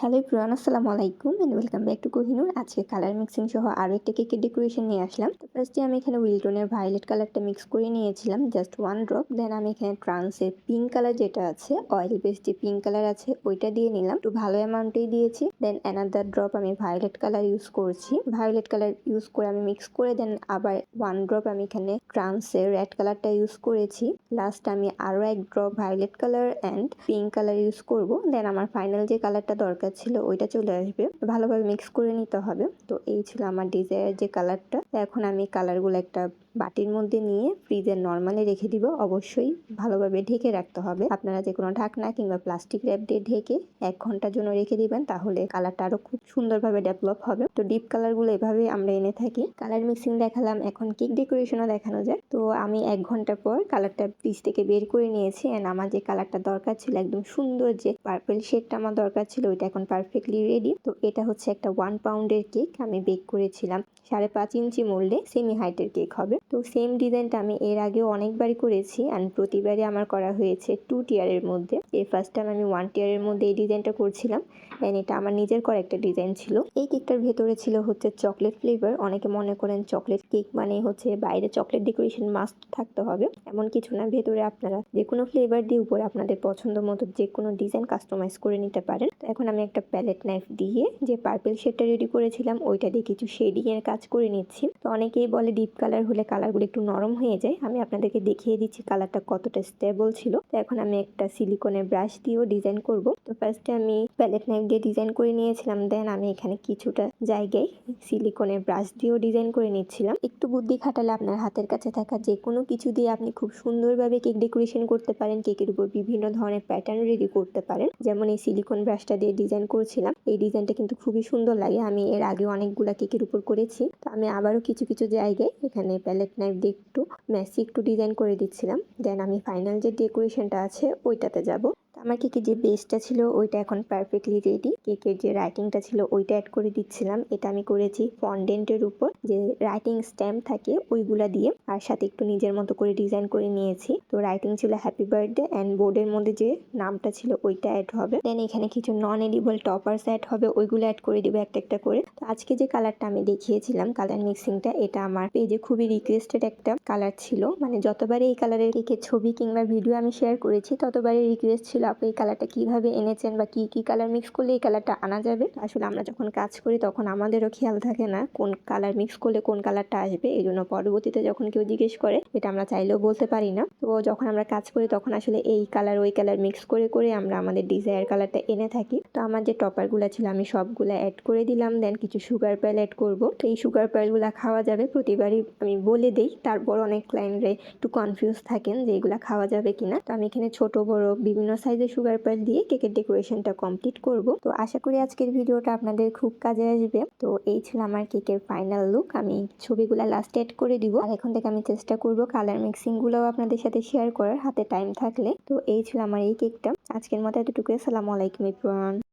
Hello প্রিয়ান আসসালামু আলাইকুম and welcome back to Kohinoor আজকে কালার মিক্সিং সহ আরও একটা কেকের ডেকোরেশন নিয়ে আসলাম। তো ফার্স্টে আমি এখানে উইলটনের ভায়োলেট কালারটা মিক্স করে নিয়েছিলাম জাস্ট ওয়ান ড্রপ দেন আমি এখানে ট্রান্সের পিঙ্ক কালার যেটা আছে অয়েল বেস যে পিঙ্ক কালার আছে, ওইটা দিয়ে নিলাম। একটু ভালো অ্যামাউন্টেই দিয়েছি। দেন অ্যানাদার ড্রপ আমি ভায়োলেট কালার ইউজ করছি। ভায়োলেট কালার ইউজ করে আমি মিক্স করে দেন আবার ওয়ান ড্রপ আমি এখানে ট্রান্সের রেড কালারটা ইউজ করেছি। লাস্ট আমি আরও এক drop violet colour and pink colour use করব। দেন আমার ফাইনাল যে কালারটা দরকার ছিল ওইটা চলে আসবে। ভালোভাবে মিক্স করে নিতে হবে। তো এই ছিল আমার ডিজায়ার যে কালারটা এখন আমি কালারগুলো একটা বাটির মধ্যে নিয়ে ফ্রিজে নর্মালি রেখে দিব। অবশ্যই ভালোভাবে ঢেকে রাখতে হবে। আপনারা যে কোনো ঢাকনা কিংবা প্লাস্টিক র্যাপ দিয়ে ঢেকে এক ঘণ্টার জন্য রেখে দিবেন, তাহলে কালারটা আরও খুব সুন্দরভাবে ডেভেলপ হবে। তো ডিপ কালারগুলো এভাবে আমরা এনে থাকি। কালার মিক্সিং দেখালাম, এখন কেক ডেকোরেশনও দেখানো যায় তো আমি এক ঘণ্টা পর কালারটা ফ্রিজ থেকে বের করে নিয়েছি অ্যান্ড আমার যে কালারটা দরকার ছিল, একদম সুন্দর যে পার্পেল শেডটা আমার দরকার ছিল, ওইটা এখন পারফেক্টলি রেডি তো এটা হচ্ছে একটা ওয়ান পাউন্ডের কেক আমি বেক করেছিলাম। সাড়ে পাঁচ ইঞ্চি মোল্ডে সেমি হাইটের কেক হবে। তো সেম ডিজাইনটা আমি এর আগেও অনেকবারই করেছি অ্যান্ড প্রতিবারই আমার করা হয়েছে টু টিয়ারের মধ্যে। এই ফার্স্ট টাইম আমি ওয়ান টিয়ারের মধ্যে এই ডিজাইনটা করছিলাম অ্যান্ড এটা আমার নিজের করা একটা ডিজাইন ছিল। এই কেকটার ভেতরে ছিল হচ্ছে চকলেট ফ্লেভার অনেকে মনে করেন চকলেট কেক মানে হচ্ছে বাইরে চকলেট ডেকোরেশন মাস্ট থাকতে হবে। এমন কিছু না, ভেতরে আপনারা যে কোনো ফ্লেভার দিয়ে উপরে আপনাদের পছন্দ মতো যে কোনো ডিজাইন কাস্টমাইজ করে নিতে পারেন। তো এখন আমি একটা প্যালেট নাইফ দিয়ে যে পার্পল শেডটা রেডি করেছিলাম, ওইটা দিয়ে কিছু শেডিং এর কাজ করে নিচ্ছি। তো অনেকেই বলে ডিপ কালার হলে কালারগুলো একটু নরম হয়ে যায়। আমি আপনাদেরকে দেখিয়ে দিচ্ছি কালারটা কতটা স্টেবল ছিল। তো এখন আমি একটা সিলিকনের ব্রাশ দিয়েও ডিজাইন করব। তো ফার্স্টে আমি প্যালেট নাইফ দিয়ে ডিজাইন করে নিয়েছিলাম। দেন আমি এখানে কিছুটা জায়গায় সিলিকনের ব্রাশ দিয়েও ডিজাইন করে নিচ্ছিলাম। একটু বুদ্ধি খাটালে আপনার হাতের কাছে থাকা যে কোনো কিছু দিয়ে আপনি খুব সুন্দরভাবে কেক ডেকোরেশন করতে পারেন। কেকের উপর বিভিন্ন ধরনের প্যাটার্ন রেডি করতে পারেন। যেমন এই সিলিকন ব্রাশটা দিয়ে ডিজাইন করছিলাম। এই ডিজাইনটা কিন্তু খুবই সুন্দর লাগে। আমি এর আগে অনেকগুলা কেকের উপর করেছি। তো আমি আবারও কিছু কিছু জায়গায় এখানে প্যালেট নাইফ দিয়ে একটু মেসি একটু ডিজাইন করে দিচ্ছিলাম। দেন আমি ফাইনাল যে ডেকোরেশনটা আছে, ওইটাতে যাব। আমার কেকের যে বেসটা ছিল, ওইটা এখন পারফেক্টলি রেডি কেকের যে রাইটিংটা ছিল, ওইটা অ্যাড করে দিচ্ছিলাম। এটা আমি করেছি ফন্ডেন্টের উপর। যে রাইটিং স্ট্যাম্প থাকে, ওইগুলা দিয়ে। আর সাথে একটু নিজের মতো করে ডিজাইন করে নিয়েছি। তো রাইটিং ছিল হ্যাপি বার্থডে অ্যান্ড বোর্ডের মধ্যে যে নামটা ছিল, ওইটা অ্যাড হবে। দেন এখানে কিছু নন এডিবল টপার্স অ্যাড হবে, ওইগুলো অ্যাড করে দিবে একটা একটা করে। তো আজকে যে কালারটা আমি দেখিয়েছিলাম কালার মিক্সিংটা এটা আমার পেজে খুবই রিকোয়েস্টেড একটা কালার ছিল। মানে যতবারই এই কালারের কেকের ছবি কিংবা ভিডিও আমি শেয়ার করেছি, ততবারই রিকোয়েস্ট ছিল আপনি এই কালারটা কীভাবে এনেছেন বা কি কি কালার মিক্স করলে এই কালারটা আনা যাবে। আসলে আমরা যখন কাজ করি তখন আমাদেরও খেয়াল থাকে না কোন কালার মিক্স করলে কোন কালারটা আসবে। এই জন্য পরবর্তীতে যখন কেউ জিজ্ঞেস করে, এটা আমরা চাইলেও বলতে পারি না। তো যখন আমরা কাজ করি তখন আসলে এই কালার ওই কালার মিক্স করে করে আমরা আমাদের ডিজায়ার কালারটা এনে থাকি। তো আমার যে টপারগুলো ছিল আমি সবগুলো অ্যাড করে দিলাম দেন কিছু সুগার প্যাল অ্যাড করব। তো এই সুগার প্যালগুলো খাওয়া যাবে। প্রতিবারই আমি বলে দেই, তারপর অনেক ক্লায়েন্টরা একটু কনফিউজ থাকেন যে এগুলা খাওয়া যাবে কিনা। তো আমি এখানে ছোট, বড় বিভিন্ন সাইজের সুগার প্যাল দিয়ে কেকের ডেকোরেশনটা কমপ্লিট করব। তো আশা করি আজকের ভিডিওটা আপনাদের খুব কাজে আসবে। তো এই ছিল আমার কেকের ফাইনাল লুক আমি ছবিগুলো লাস্ট এড করে দিব। আর এখন থেকে আমি চেষ্টা করব কালার মিক্সিং গুলোও আপনাদের সাথে শেয়ার করার, হাতে টাইম থাকলে। তো এই ছিল আমার এই কেকটা আজকের মতো এতটুকু আসসালামু আলাইকুম ইব্রান